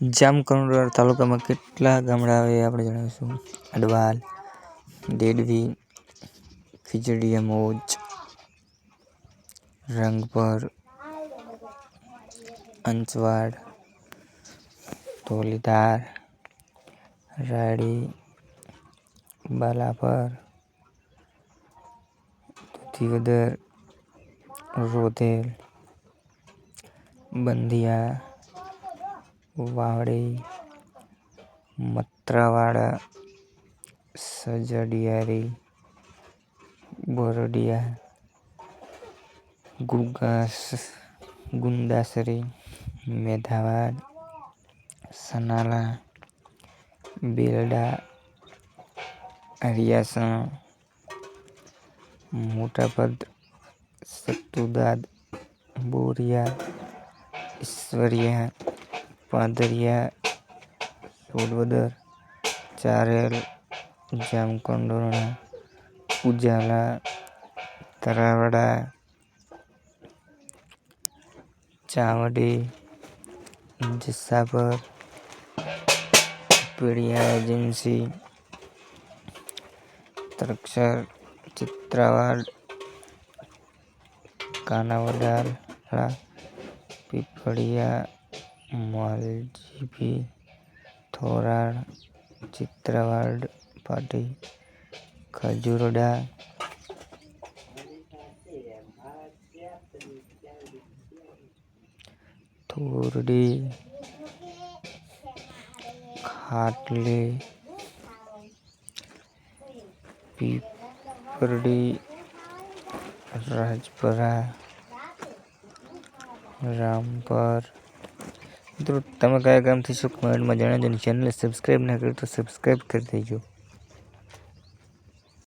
જામકંડોળ તાલુકામાં કેટલા ગામડા આવે આપણે જણાવીશું? અડવાલ દેડવી ખીજડીયા, મોજ રંગપર અંચવાડ ધોલીધાર રાડી બાલાપર દુધિવદર, રોધેલ, બંધિયા વાવડી મત્રાવાડા સજડિયારી બોરડિયા ગુગાસ ગુંદાસરી મેધાવાડ સનાલા બેલડા હરિયાસણ મોટાપદ સતુદાદ બોરિયા ઈશ્વરિયા પાદરિયા સોડવદર ચારેલ જામકંડોરણા ઉજાલા તરાવડા ચાવડી જસાપર પીડિયા એજન્સી તરક્ષર ચિત્રાવાડ मोबाइल थोराड चित्रवाड पाटी खजुरडा थोरडी खाटली पीपरडी राजपरा रामपर મિત્રો, તમે કયા ગામથી છો? કમેન્ટમાં જણાવજો અને ચેનલને સબસ્ક્રાઈબ ના કરી તો સબસ્ક્રાઈબ કરી દેજો.